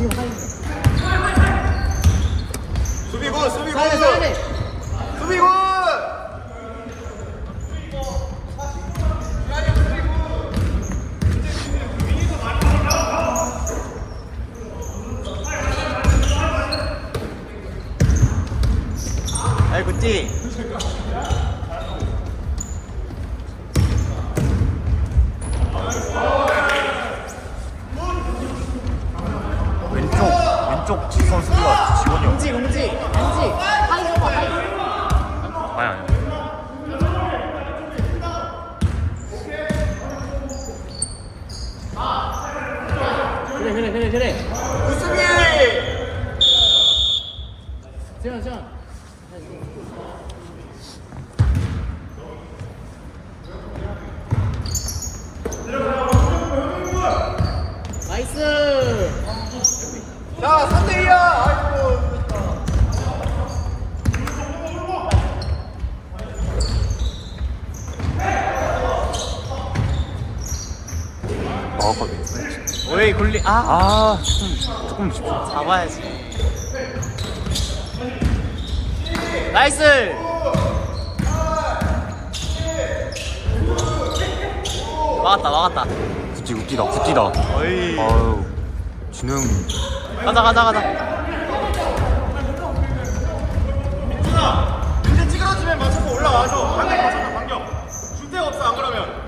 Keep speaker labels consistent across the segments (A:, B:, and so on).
A: 수비 굿, 수비 굿. 수비 굿.
B: 아이 굿띠. 왼쪽 왼쪽 지 선 수비가 지원이 형.
C: 공지 공지 공지 하이 해봐 하이
B: 아니 아니.
C: 그래 그래 그래 그래
A: 굿 수비.
C: 재현 재현 나이스
A: 자, 3대 2야. 아이고.
B: 먹었거든.
C: 오이 굴리 아
B: 아 조금 조금.
C: 잡아야지 나이스 막았다 막았다
B: 굿띠다.
C: 어이
B: 아유 형.
C: 가자 가자 가자
A: 이제 찌그러지면 맞춰서 올라와줘. 반경 맞춰줘, 반경. 줄 데가 없어, 안 그러면.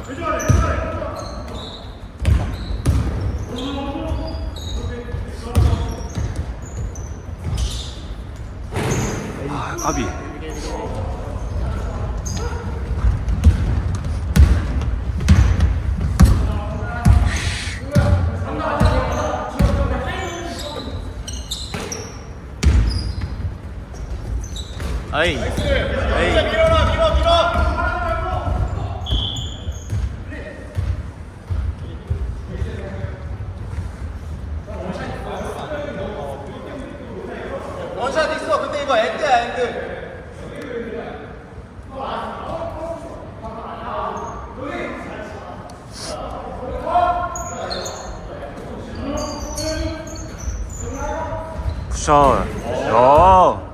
B: 아 까비.
C: 아이 에이
A: 밀어라, 밀어, 밀어. 원샷 있어. 근데 이거 엔드야, 엔드.
B: 굿샷. 야.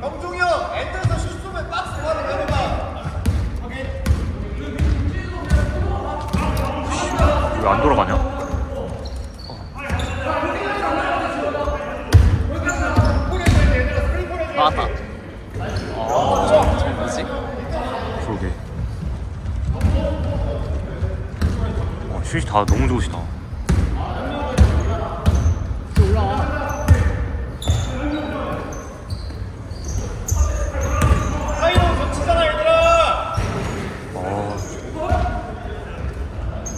A: 형종이 형, 엔드에서 슛 쏘면 박스 바로 내려가.
B: 왜 안 돌아가냐?
C: 막았다 아 뭐지
B: 그러게. 와, 슛이 다 너무 좋으시다.
C: 올라와
A: 사이로 겹치잖아, 얘들아.
B: 아.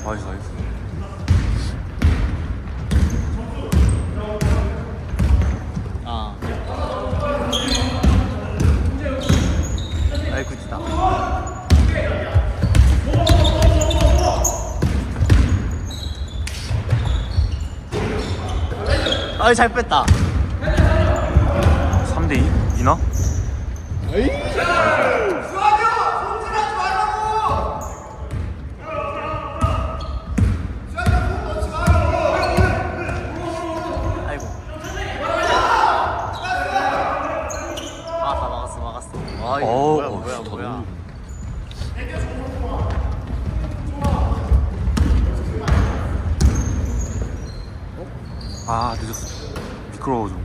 B: 나이스, 나이스.
C: 아 아이 굿이다 아이 잘 뺐다
B: 3대2? 이나?
A: 수학이 형, 손질하지 말라고. 수학이 형, 손 넣지 말라고.
C: 아이고 막았어 막았어 막았어 아이
B: 어우,
C: 뭐야
B: 어,
C: 뭐야
B: 진짜
C: 뭐야
B: 너무 아, 늦었어. 미끄러워, 좀.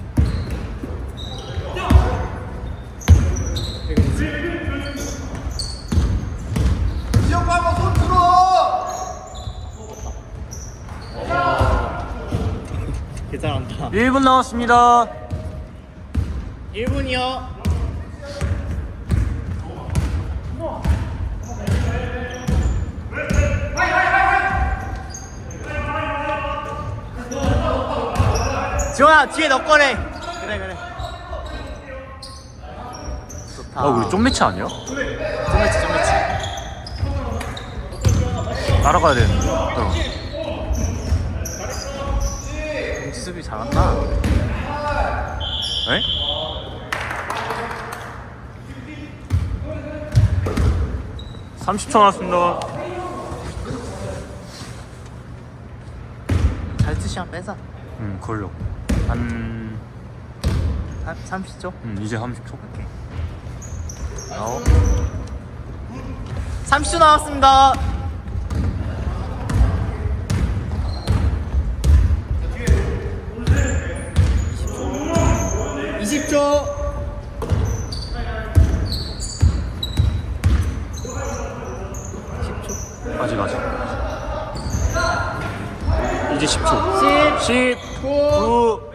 A: 지영 한번 손 들어.
C: 괜찮다
B: 1분 남았습니다.
C: 1분이요. 지원아 뒤에 너 거래. 그래 그래. 좋다.
B: 아 우리 좀 매치 아니야?
C: 좀 매치 좀 매치.
B: 따라가야 되는데 어.
C: 공지 수비 잘한다.
B: 에? (30초) 남았습니다
C: 잘트 시간 빼자.
B: 음 걸려 한
C: 30초?
B: 음, 이제 30초?
C: 어. 30초 남았습니다. 이십 초.
B: 아직 아직. 이제 10초.
C: 10,
B: 10 9